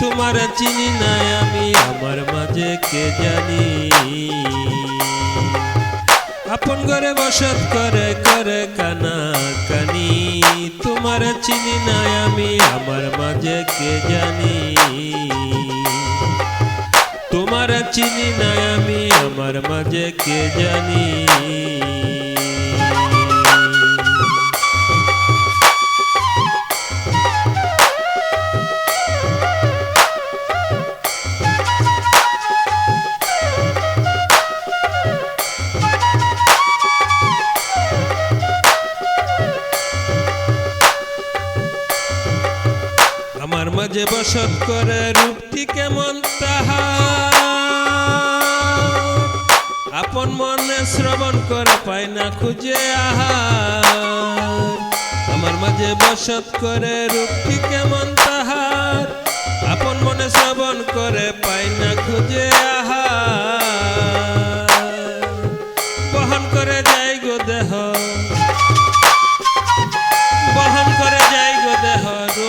তোমার চিনি নাই আমি, আমার মাঝে কে জানি? আপন ঘরে বসত করে করে কানা কানি, তোমার চিনি নাই আমি, আমার মাঝে কে জানি? তোমার চিনি নাই আমি, আমার মাঝে কে জানি? মাঝে বসত করে রূপটি কেমন তাহা আপন মনে শ্রবণ করে পায় না খুঁজে আহা আমার মাঝে বসত করে রূপটি কেমন তাহার? আপন মনে শ্রবণ করে পায় না খুঁজে আহার।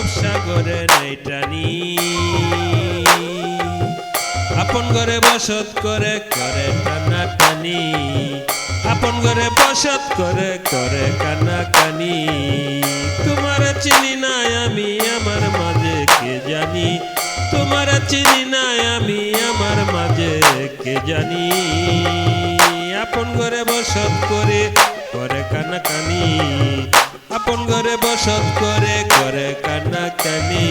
নেই টানি আপন ঘরে বসত করে করে কানি আপন ঘরে বসত করে করে কান্না কানি তোমার চিনি নাই আমি, আমার মাঝে কে জানি? তোমার চিনি নাই আমি, আমার মাঝে কে জানি? আপন ঘরে বসত করে করে কান্না কানি আপন ঘরে বসত করে করে কান্না কানি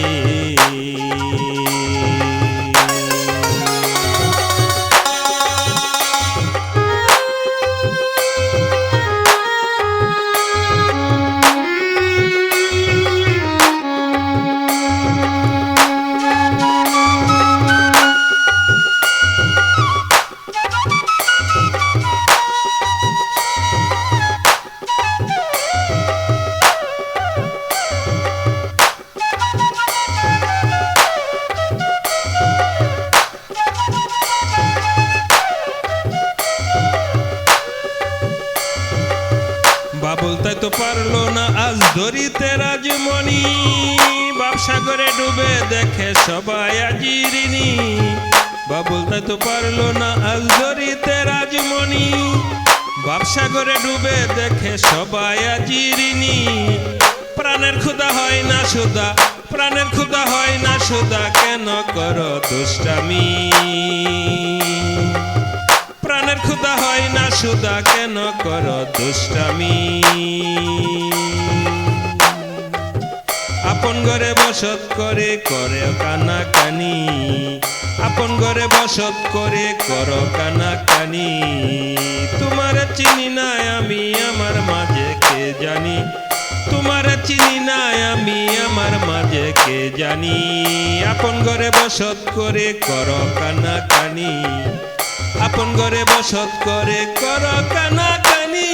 পারল না, আজ ধরিতে রাজমণি। বাপসাগরে ডুবে দেখে সবাই আজিরিনি বাবুল, তাই তো পারল না, আজ ধরিতে রাজমণি। বাপসাগরে ডুবে দেখে সবাই আজিরিনি প্রাণের ক্ষুদা হয় না সুদা প্রাণের ক্ষুদা হয় না সুদা কেন করো দুষ্টামি? প্রাণের ক্ষুদা হয় না, সুদা কেন কর দুষ্টামি? আপন ঘরে বসত করে করে কানা কানি আপন ঘরে বসত করে কর কানা কানি তোমার চিনি নাই আমি, আমার মাঝে কে জানি? তোমার চিনি নাই আমি, আমার মাঝে কে জানি? আপন ঘরে বসত করে কর কানা কানি আপন ঘরে বসত করে কর কানা কানি